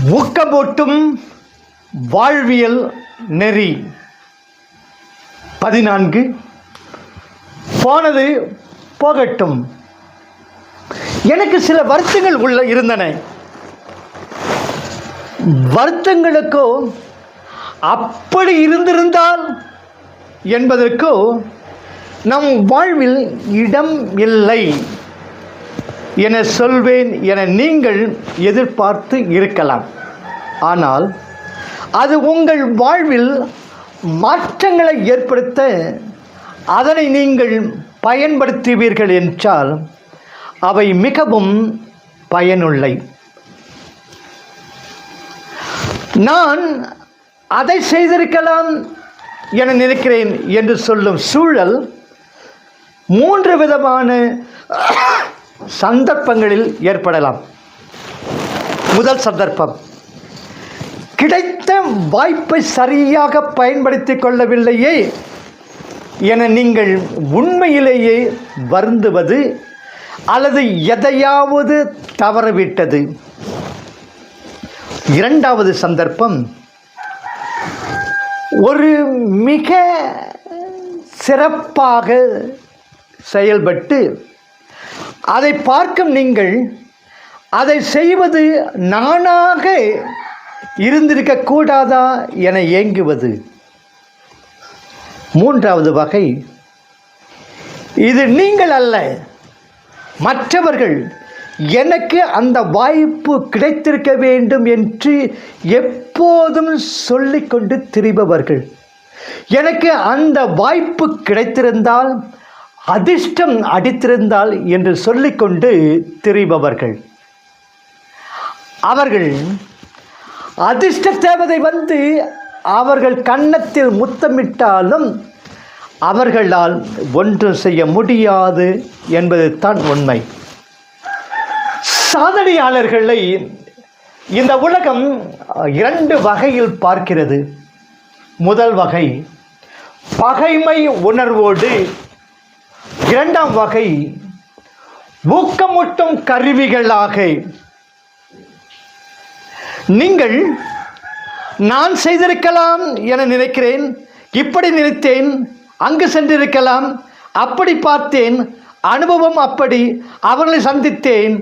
ஊக்கமூட்டும் வாழ்வியல் நெறி. பதினான்கு போனது போகட்டும். எனக்கு சில வருத்தங்கள் உள்ள இருந்தன. வருத்தங்களுக்கோ அப்படி இருந்திருந்தால் என்பதற்கோ நம் வாழ்வில் இடம் இல்லை. என சொல்வேன் என நீங்கள் எதிர்பார்த்து இருக்கலாம். ஆனால் அது உங்கள் வாழ்வில் மாற்றங்களை ஏற்படுத்த அதனை நீங்கள் பயன்படுத்துவீர்கள் என்றால் அவை மிகவும் பயனுள்ளை நான் அதை செய்திருக்கலாம் என நினைக்கிறேன் என்று சொல்லும் சூழல் மூன்று விதமான சந்தர்ப்பங்களில் ஏற்படலாம். முதல் சந்தர்ப்பம். கிடைத்த வாய்ப்பை சரியாக பயன்படுத்திக் கொள்ளவில்லையே என நீங்கள் உண்மையிலேயே வருந்துவது அல்லது எதையாவது தவறவிட்டது. இரண்டாவது சந்தர்ப்பம். ஒரு மிக சிறப்பாக செயல்பட்டு அதை பார்க்கும் நீங்கள் அதை செய்வது நானாக இருந்திருக்கக்கூடாதா என ஏங்குவது. மூன்றாவது வகை இது நீங்கள் அல்ல மற்றவர்கள் எனக்கு அந்த வாய்ப்பு கிடைத்திருக்க வேண்டும் என்று எப்போதும் சொல்லிக்கொண்டு திரிபவர்கள். எனக்கு அந்த வாய்ப்பு கிடைத்திருந்தால் அதிர்ஷ்டம் அடித்திருந்தால் என்று சொல்லிக்கொண்டு திரிபவர்கள். அவர்கள் அதிர்ஷ்ட தேவதை வந்து அவர்கள் கன்னத்தில் முத்தமிட்டாலும் அவர்களால் ஒன்றும் செய்ய முடியாது என்பது தான் உண்மை. சாதனையாளர்களை இந்த உலகம் இரண்டு வகையில் பார்க்கிறது. முதல் வகை பகைமை உணர்வோடு இரண்டாம் வகை ஊக்கமூட்டும் கருவிகளாக. நீங்கள் நான் செய்திருக்கலாம் என நினைக்கிறேன் இப்படி நினைத்தேன் அங்கு சென்றிருக்கலாம் அப்படி பார்த்தேன் அனுபவம் அப்படி அவர்களை சந்தித்தேன்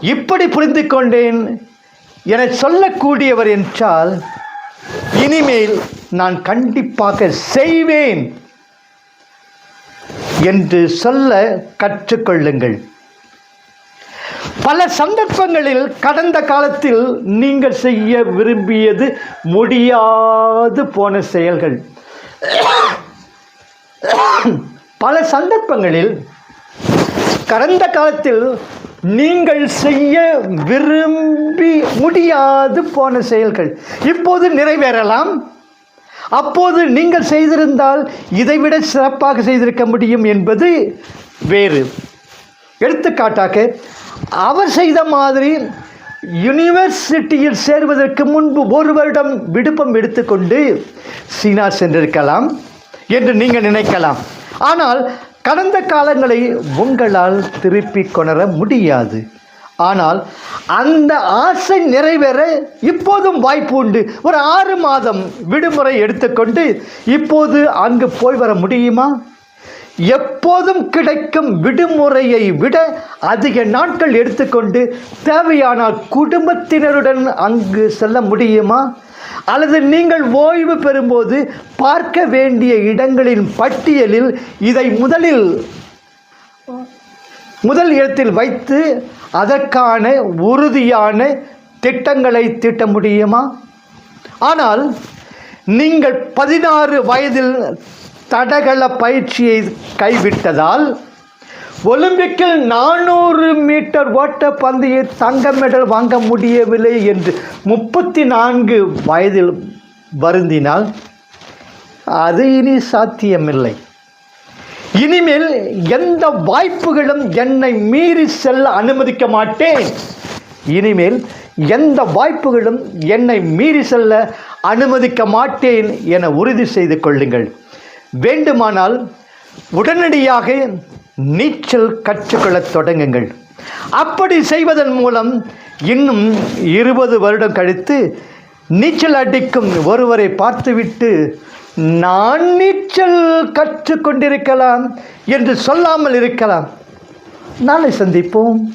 இப்படி புரிந்து கொண்டேன் என சொல்லக்கூடியவர் என்றால் இனிமேல் நான் கண்டிப்பாக செய்வேன். என்று சொல்ல கற்றுக்கொள்ளுங்கள். பல சந்தர்ப்பங்களில் கடந்த காலத்தில் நீங்கள் செய்ய விரும்பியது முடியாது போன செயல்கள். பல சந்தர்ப்பங்களில் கடந்த காலத்தில் நீங்கள் செய்ய விரும்பி முடியாது போன செயல்கள். இப்போது நிறைவேறலாம். அப்போது நீங்கள் செய்திருந்தால் இதைவிட சிறப்பாக செய்திருக்க முடியும் என்பது வேறு. எடுத்துக்காட்டாக அவர் செய்த மாதிரி யூனிவர்சிட்டியில் சேர்வதற்கு முன்பு ஒரு வருடம் விடுப்பம் எடுத்துக்கொண்டு சீனா சென்றிருக்கலாம் என்று நீங்கள் நினைக்கலாம். ஆனால் கடந்த காலங்களை உங்களால் திருப்பி கொணர முடியாது. ஆனால் அந்த ஆசை நிறைவேற இப்போதும் வாய்ப்பு உண்டு. ஒரு ஆறு மாதம் விடுமுறை எடுத்துக்கொண்டு இப்போது அங்கு போய் வர முடியுமா? எப்போதும் கிடைக்கும் விடுமுறையை விட அதிக நாட்கள் எடுத்துக்கொண்டு தேவையானால் குடும்பத்தினருடன் அங்கு செல்ல முடியுமா? அல்லது நீங்கள் ஓய்வு பெறும்போது பார்க்க வேண்டிய இடங்களின் பட்டியலில் இதை முதலில் முதல் இடத்தில் வைத்து அதற்கான உறுதியான திட்டங்களை தீட்ட முடியுமா? ஆனால் நீங்கள் பதினாறு வயதில் தடகள பயிற்சியை கைவிட்டதால் ஒலிம்பிக்கில் நானூறு மீட்டர் ஓட்ட பந்தய தங்க மெடல் வாங்க முடியவில்லை என்று முப்பத்தி நான்கு வயதில் வருந்தினால் அது இனி சாத்தியமில்லை. இனிமேல் எந்த வாய்ப்புகளும் என்னை மீறி செல்ல அனுமதிக்க மாட்டேன். இனிமேல் எந்த வாய்ப்புகளும் என்னை மீறி செல்ல அனுமதிக்க மாட்டேன் என உறுதி செய்து கொள்ளுங்கள். வேண்டுமானால் உடனடியாக நீச்சல் கற்றுக்கொள்ளத் தொடங்குங்கள். அப்படி செய்வதன் மூலம் இன்னும் இருபது வருடம் கழித்து நீச்சல் அடிக்கும் ஒருவரை பார்த்துவிட்டு நான் நீச்சல் கற்றுக்கொண்டிருக்கலாம் என்று சொல்லாமல் இருக்கலாம். நாளை சந்திப்போம்.